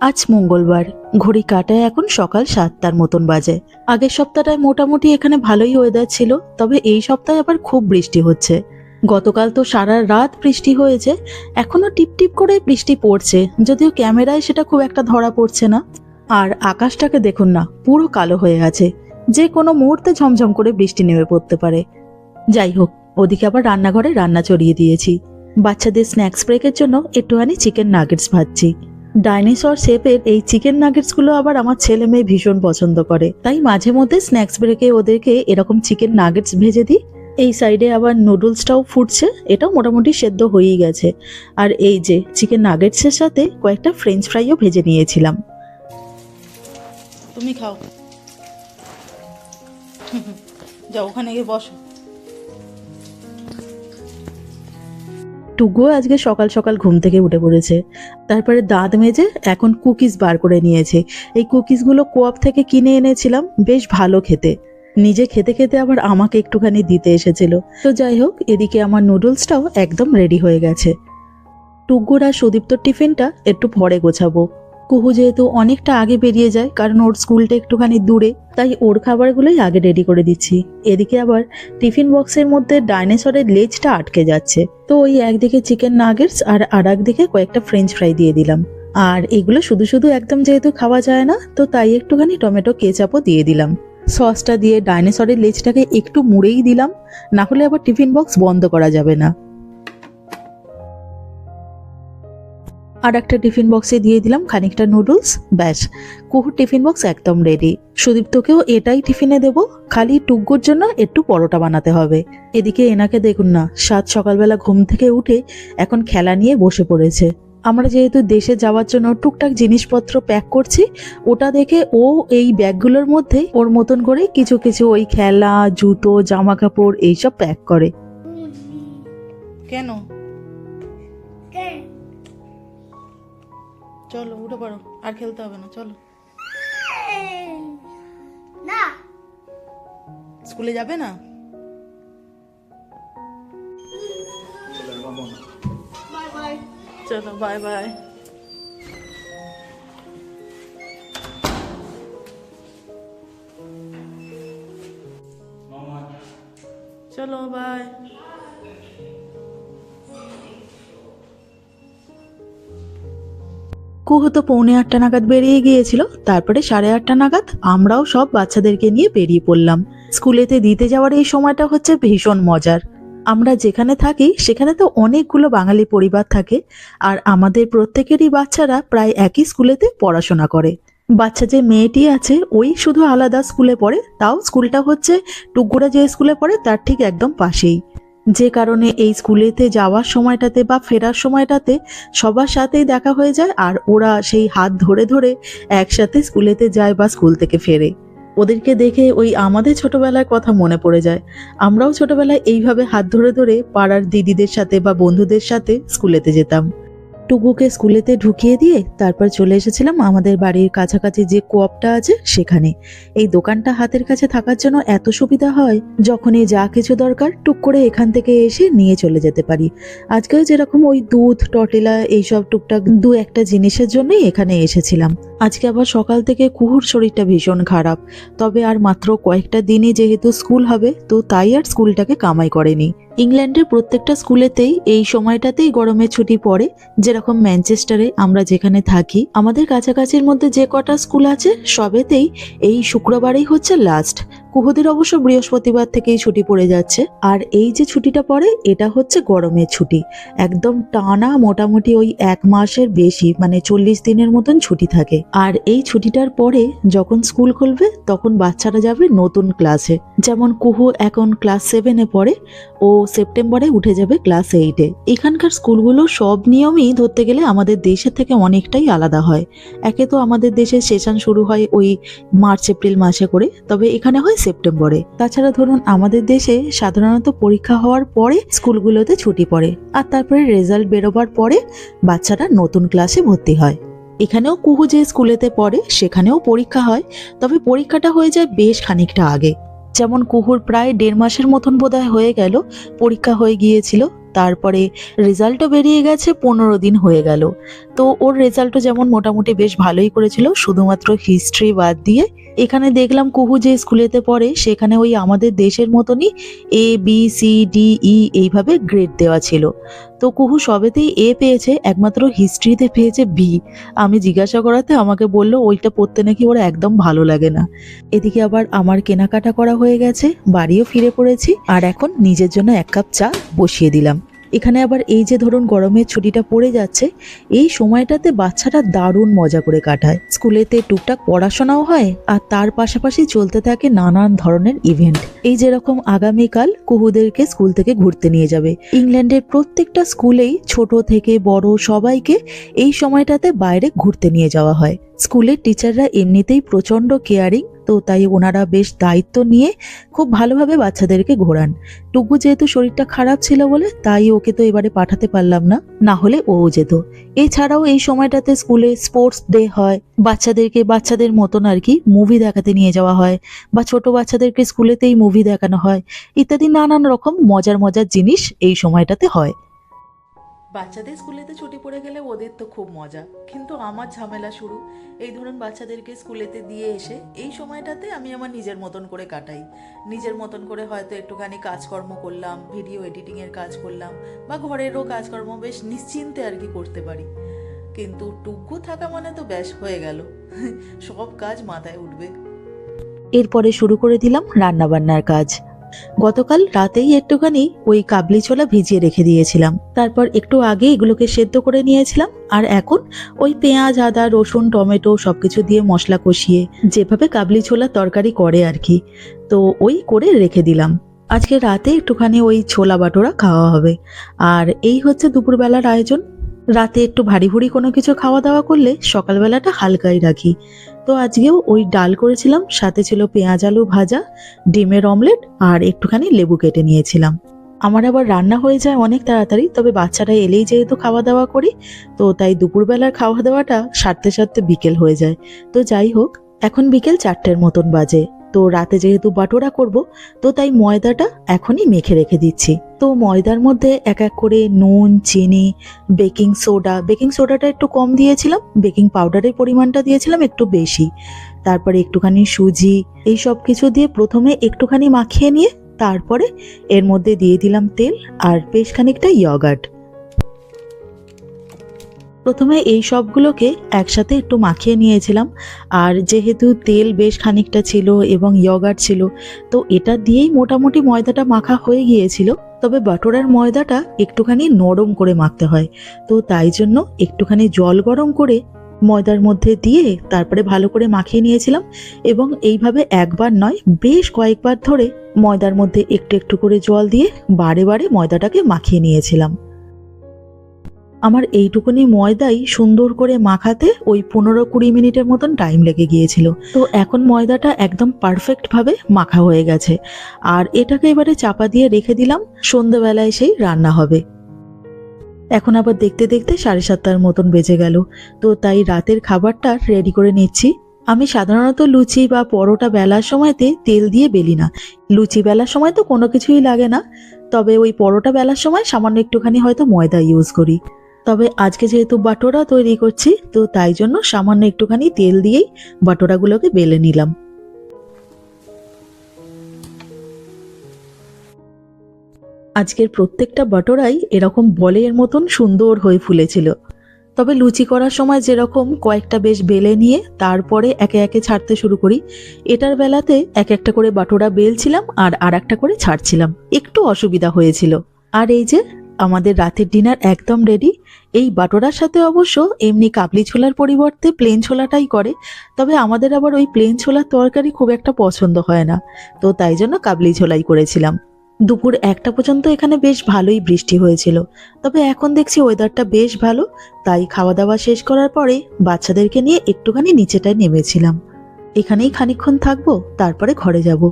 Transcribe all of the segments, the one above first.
আজ মঙ্গলবার, ঘড়ি কাটায় এখন সকাল সাতটার মতন বাজে। আগের সপ্তাহটায় মোটামুটি এখানে ভালোই ওয়েদার ছিল, তবে এই সপ্তাহে আবার খুব বৃষ্টি হচ্ছে। গতকাল তো সারা রাত বৃষ্টি হয়েছে, এখনও টিপ টিপ করে বৃষ্টি পড়ছে, যদিও ক্যামেরায় সেটা খুব একটা ধরা পড়ছে না। আর আকাশটাকে দেখুন না, পুরো কালো হয়ে আছে যে কোনো মুহূর্তে ঝমঝম করে বৃষ্টি নেমে পড়তে পারে। যাই হোক, ওদিকে আবার রান্নাঘরে রান্না চড়িয়ে দিয়েছি। বাচ্চাদের স্ন্যাক্স ব্রেকের জন্য একটুখানি চিকেন নাগেটস ভাজছি। ডাইনোসর শেপের এই চিকেন নাগেটসগুলো আবার আমার ছেলে মেয়ে ভীষণ পছন্দ করে। তাই মাঝে মধ্যে স্ন্যাক্স ব্রেকে ওদেরকে এরকম চিকেন নাগেটস ভেজে দিই। এই সাইডে আবার নুডলসটাও ফুটছে, এটাও মোটামুটি সেদ্ধ হয়েই গেছে। আর এই যে চিকেন নাগেটসের সাথে কয়েকটা ফ্রেঞ্চ ফ্রাইও ভেজে নিয়েছিলাম। তুমি খাও। যাও, ওখানে গিয়ে বসো। টুকু আজকে সকাল সকাল ঘুম থেকে উঠে পড়েছে। তারপরে দাঁত মেজে এখন কুকিজ বার করে নিয়েছে। এই কুকিজগুলো কোয়াপ থেকে কিনে এনেছিলাম, বেশ ভালো খেতে। নিজে খেতে খেতে আবার আমাকে একটুখানি দিতে এসেছিল। তো যাই হোক, এদিকে আমার নুডলসটাও একদম রেডি হয়ে গেছে। টুকুর আর সুদীপ্তর টিফিনটা একটু পরে গোছাবো। কুহু যেহেতু অনেকটা আগে বেরিয়ে যায়, কারণ ওর স্কুলটা একটুখানি দূরে, তাই ওর খাবারগুলোই আগে রেডি করে দিচ্ছি। এদিকে আবার টিফিন বক্সের মধ্যে ডাইনোসরের লেজটা আটকে যাচ্ছে। তো ওই একদিকে চিকেন নাগেটস আর আর একদিকে কয়েকটা ফ্রেঞ্চ ফ্রাই দিয়ে দিলাম। আর এগুলো শুধু শুধু একদম যেহেতু খাওয়া যায় না, তো তাই একটুখানি টমেটো কেচাপও দিয়ে দিলাম। সসটা দিয়ে ডাইনোসরের লেজটাকে একটু মুড়েই দিলাম, না হলে আবার টিফিন বক্স বন্ধ করা যাবে না। আর একটা টিফিন বক্সে দিয়ে দিলাম খানিকটা নুডলস ব্যাস। কুহুর টিফিন বক্স একদম রেডি সুদীপ্তকেও এটাই টিফিনে দেব। খালি টুগ্গুর জন্য একটু পরোটা বানাতে হবে। এদিকে এনাকে দেখুন না সাত সকালবেলা ঘুম থেকে উঠে এখন খেলা নিয়ে বসে পড়েছে। আমরা যেহেতু দেশে যাওয়ার জন্য টুকটাক জিনিসপত্র প্যাক করছি ওটা দেখে ও এই ব্যাগগুলোর মধ্যে ওর মতন করে কিছু কিছু ওই খেলা জুতো জামা কাপড় এইসব প্যাক করে। কেন? চলো উঠে পড়ো। আর খেলতে হবে না চলো। না। স্কুলে যাবে না? চলো বাই বাই চলো বাই কুহু তো পৌনে আটটা নাগাদ বেরিয়ে গিয়েছিল, তারপরে সাড়ে আটটা নাগাদ আমরাও সব বাচ্চাদেরকে নিয়ে বেরিয়ে পড়লাম। স্কুলেতে দিতে যাওয়ার এই সময়টা হচ্ছে ভীষণ মজার। আমরা যেখানে থাকি, সেখানে তো অনেকগুলো বাঙালি পরিবার থাকে, আর আমাদের প্রত্যেকেরই বাচ্চারা প্রায় একই স্কুলেতে পড়াশোনা করে। বাচ্চা যে মেয়েটি আছে, ওই শুধু আলাদা স্কুলে পড়ে, তাও স্কুলটা হচ্ছে টুকুরা যে স্কুলে পড়ে, তার ঠিক একদম পাশেই। যে কারণে এই স্কুলেতে যাওয়ার সময়টাতে বা ফেরার সময়টাতে সবার সাথেই দেখা হয়ে যায় আর ওরা সেই হাত ধরে ধরে একসাথে স্কুলেতে যায় বা স্কুল থেকে ফেরে। ওদেরকে দেখে ওই আমাদের ছোটবেলার কথা মনে পড়ে যায়। আমরাও ছোটবেলায় এইভাবে হাত ধরে ধরে পাড়ার দিদিদের সাথে বা বন্ধুদের সাথে স্কুলেতে যেতাম। টুকুকে স্কুলেতে ঢুকিয়ে দিয়ে তারপর চলে এসেছিলাম আমাদের বাড়ির কাছাকাছি যে কোয়াপটা আছে সেখানে। এই দোকানটা হাতের কাছে থাকার জন্য এত সুবিধা হয়, যখনই যা কিছু দরকার টুক করে এখান থেকে এসে নিয়ে চলে যেতে পারি। আজকেও যেরকম ওই দুধ, টটেলা এইসব টুকটাক দু একটা জিনিসের জন্যই এখানে এসেছিলাম। আজকে আবার সকাল থেকে কুহুর শরীরটা ভীষণ খারাপ। তবে আর মাত্র কয়েকটা দিনই যেহেতু স্কুল হবে, তো তাই আর স্কুলটাকে কামাই করেনি। ইংল্যান্ডের প্রত্যেকটা স্কুলেতেই এই সময়টাতেই গরমের ছুটি পড়ে। যেরকম ম্যানচেস্টারে আমরা যেখানে থাকি, আমাদের কাছাকাছির মধ্যে যে কটা স্কুল আছে, সবেতেই এই শুক্রবারেই হচ্ছে লাস্ট। কুহুদের অবশ্য বৃহস্পতিবার থেকেই ছুটি পড়ে যাচ্ছে। আর এই যে ছুটিটা পড়ে, এটা হচ্ছে গরমের ছুটি। একদম টানা মোটামুটি ওই এক মাসের বেশি মানে চল্লিশ দিনের মতন ছুটি থাকে। আর এই ছুটিটার পরে যখন স্কুল খুলবে, তখন বাচ্চারা যাবে নতুন ক্লাসে। যেমন কুহু এখন ক্লাস সেভেনে পড়ে, ও সেপ্টেম্বরে উঠে যাবে ক্লাস এইটে এখানকার স্কুলগুলো সব নিয়মই ধরতে গেলে আমাদের দেশের থেকে অনেকটাই আলাদা হয়। একে তো আমাদের দেশে সেশন শুরু হয় ওই মার্চ, এপ্রিল মাসে করে। তবে এখানে হয় সেপ্টেম্বরে। তাছাড়া ধরুন, আমাদের দেশে সাধারণত পরীক্ষা হওয়ার পরে স্কুলগুলোতে ছুটি পড়ে আর তারপরে রেজাল্ট বেরোবার পরে বাচ্চারা নতুন ক্লাসে ভর্তি হয়। এখানেও কুহু যে স্কুলেতে পড়ে, সেখানেও পরীক্ষা হয়, তবে পরীক্ষাটা হয়ে যায় বেশ খানিকটা আগে। যেমন কুহুর প্রায় দেড় মাসের মতন বোধহয় হয়ে গেল, পরীক্ষা হয়ে গিয়েছিল। তারপরে রেজাল্টও বেরিয়ে গেছে, পনেরো দিন হয়ে গেল। তো ওর রেজাল্টও যেমন মোটামুটি বেশ ভালোই করেছিল, শুধুমাত্র হিস্ট্রি বাদ দিয়ে। এখানে দেখলাম কুহু যে স্কুলেতে পড়ে, সেখানে ওই আমাদের দেশের মতনই A B C D E এইভাবে গ্রেড দেওয়া ছিল। তো কুহু সবেতেই এ পেয়েছে, একমাত্র হিস্ট্রিতে পেয়েছে বি। আমি জিজ্ঞাসা করাতে আমাকে বলল, ওইটা পড়তে নাকি ওরা একদম ভালো লাগে না। এদিকে আবার আমার কেনাকাটা করা হয়ে গেছে, বাড়িও ফিরে পড়েছি, আর এখন নিজের জন্য এক কাপ চা বসিয়ে দিলাম। এখানে আবার এই যে ধরুন গরমের ছুটিটা পড়ে যাচ্ছে, এই সময়টাতে বাচ্চারা দারুণ মজা করে কাটায়। স্কুলেতে টুকটাক পড়াশোনাও হয় আর তার পাশাপাশি চলতে থাকে নানান ধরনের ইভেন্ট এই যেরকম আগামীকাল কুহুদেরকে স্কুল থেকে ঘুরতে নিয়ে যাবে। ইংল্যান্ডের প্রত্যেকটা স্কুলেই ছোট থেকে বড় সবাইকে এই সময়টাতে বাইরে ঘুরতে নিয়ে যাওয়া হয়। স্কুলের টিচাররা এমনিতেই প্রচণ্ড কেয়ারিং তো তাই ওনারা বেশ দায়িত্ব নিয়ে খুব ভালোভাবে বাচ্চাদেরকে ঘোরান। টুকু যেহেতু শরীরটা খারাপ ছিল বলে তাই ওকে তো এবারে পাঠাতে পারলাম না না হলে ও যেত। এছাড়াও এই সময়টাতে স্কুলে স্পোর্টস ডে হয়, বাচ্চাদেরকে বাচ্চাদের মতন আর কি মুভি দেখাতে নিয়ে যাওয়া হয় বা ছোট বাচ্চাদেরকে স্কুলেতেই মুভি দেখানো হয়, ইত্যাদি নানান রকম মজার মজার জিনিস এই সময়টাতে হয়। বাচ্চাদের স্কুলেতে ছুটি পড়ে গেলে ওদের তো খুব মজা। কিন্তু আমার ঝামেলা শুরু। এই ধরুন বাচ্চাদেরকে স্কুলেতে দিয়ে এসে এই সময়টাতে আমি আমার নিজের মতন করে কাটাই। নিজের মতন করে হয়তো একটুখানি কাজকর্ম করলাম, ভিডিও এডিটিংয়ের কাজ করলাম, বা ঘরেরও কাজকর্ম বেশ নিশ্চিন্তে আর কি করতে পারি। কিন্তু টুকু থাকা মানে তো ব্যাস হয়ে গেল। সব কাজ মাথায় উঠবে। এরপরে শুরু করে দিলাম রান্নাবান্নার কাজ। গতকাল রাতেই একটুখানি ওই কাবলি ছোলা ভিজিয়ে রেখে দিয়েছিলাম। তারপর একটু আগে এগুলোকে সেদ্ধ করে নিয়েছিলাম। আর এখন ওই পেঁয়াজ, আদা, রসুন, টমেটো সবকিছু দিয়ে মশলা কষিয়ে যেভাবে কাবলি ছোলা তরকারি করে আর কি, তো ওই করে রেখে দিলাম। আজকে রাতে একটুখানি ওই ছোলা বাটোরা খাওয়া হবে। আর এই হচ্ছে দুপুরবেলার আয়োজন। রাতে একটু ভারী ভুরি কোনো কিছু খাওয়া দাওয়া করলে সকালবেলাটা হালকাই রাখি। তো আজকেও ওই ডাল করেছিলাম, সাথে ছিল পেঁয়াজ আলু ভাজা, ডিমের অমলেট আর একটুখানি লেবু কেটে নিয়েছিলাম। আমার আবার রান্না হয়ে যায় অনেক তাড়াতাড়ি, তবে বাচ্চারা এলেই যেহেতু খাওয়া দাওয়া করি, তো তাই দুপুরবেলার খাওয়া দাওয়াটা সারতে সারতে বিকেল হয়ে যায়। তো যাই হোক, এখন বিকেল চারটের মতন বাজে। তো রাতে যেহেতু বাটোরা করব, তো তাই ময়দাটা এখনই মেখে রেখে দিচ্ছি। তো ময়দার মধ্যে এক এক করে নুন, চিনি, বেকিং সোডা, বেকিং সোডাটা একটু কম দিয়েছিলাম, বেকিং পাউডারের পরিমাণটা দিয়েছিলাম একটু বেশি। তারপরে একটুখানি সুজি, এই সব কিছু দিয়ে প্রথমে একটুখানি মাখিয়ে নিয়ে তারপরে এর মধ্যে দিয়ে দিলাম তেল আর বেশ খানিকটা ইয়গার্ট। প্রথমে এই সবগুলোকে একসাথে একটু মাখিয়ে নিয়েছিলাম আর যেহেতু তেল বেশ খানিকটা ছিল এবং ইয়গার্ট ছিল, তো এটা দিয়েই মোটামুটি ময়দাটা মাখা হয়ে গিয়েছিল। তবে বাটোরার ময়দাটা একটুখানি নরম করে মাখতে হয়। তো তাই জন্য একটুখানি জল গরম করে ময়দার মধ্যে দিয়ে তারপরে ভালো করে মাখিয়ে নিয়েছিলাম এবং এইভাবে একবার নয়, বেশ কয়েকবার ধরে ময়দার মধ্যে একটু একটু করে জল দিয়ে বারে বারে ময়দাটাকে মাখিয়ে নিয়েছিলাম। আমার এইটুকুনি ময়দাই সুন্দর করে মাখাতে ওই পনেরো কুড়ি মিনিটের মতন টাইম লেগে গিয়েছিল। তো এখন ময়দাটা একদম পারফেক্টভাবে মাখা হয়ে গেছে। আর এটাকে এবারে চাপা দিয়ে রেখে দিলাম সন্ধ্যেবেলায় সেই রান্না হবে। এখন আবার দেখতে দেখতে সাড়ে সাতটার মতন বেজে গেল। তো তাই রাতের খাবারটা রেডি করে নিচ্ছি। আমি সাধারণত লুচি বা পরোটা বেলার সময়তে তেল দিয়ে বেলি না। লুচি বেলার সময় তো কোনো কিছুই লাগে না। তবে ওই পরোটা বেলার সময় সামান্য একটুখানি হয়তো ময়দা ইউজ করি। তবে আজকে যেহেতু বাটোরা তৈরি করছি, তো তাই জন্য সামান্য একটুখানি তেল দিয়েই বাটোরাগুলোকে বেলে নিলাম। আজকের প্রত্যেকটা বাটোরাই এরকম বলের মতন সুন্দর হয়ে ফুলেছিল। তবে লুচি করার সময় যেরকম কয়েকটা বেশ বেলে নিয়ে তারপরে একে একে ছাড়তে শুরু করি, এটার বেলাতে এক একটা করে বাটোরা বেলছিলাম আর আর একটা করে ছাড়ছিলাম। একটু অসুবিধা হয়েছিল। আর এই যে আমাদের রাতের ডিনার একদম রেডি এই বাটোরার সাথে অবশ্য এমনি কাবলি ছোলার পরিবর্তে প্লেন ছোলাটাই করে। তবে আমাদের আবার ওই প্লেন ছোলার তরকারি খুব একটা পছন্দ হয় না। তো তাই জন্য কাবলি ছোলাই করেছিলাম। দুপুর একটা পর্যন্ত এখানে বেশ ভালোই বৃষ্টি হয়েছিল। তবে এখন দেখছি ওয়েদারটা বেশ ভালো। তাই খাওয়া দাওয়া শেষ করার পরে বাচ্চাদেরকে নিয়ে একটুখানি নিচেটায় নেমেছিলাম। এখানেই খানিক্ষণ থাকব, তারপরে ঘরে যাব।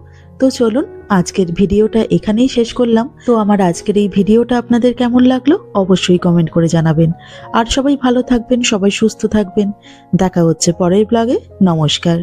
তো চলুন, আজকের ভিডিওটা এখানেই শেষ করলাম। তো আমার আজকের এই ভিডিওটা আপনাদের কেমন লাগল অবশ্যই কমেন্ট করে জানাবেন। আর সবাই ভালো থাকবেন, সবাই সুস্থ থাকবেন। দেখা হচ্ছে পরের ব্লগে নমস্কার।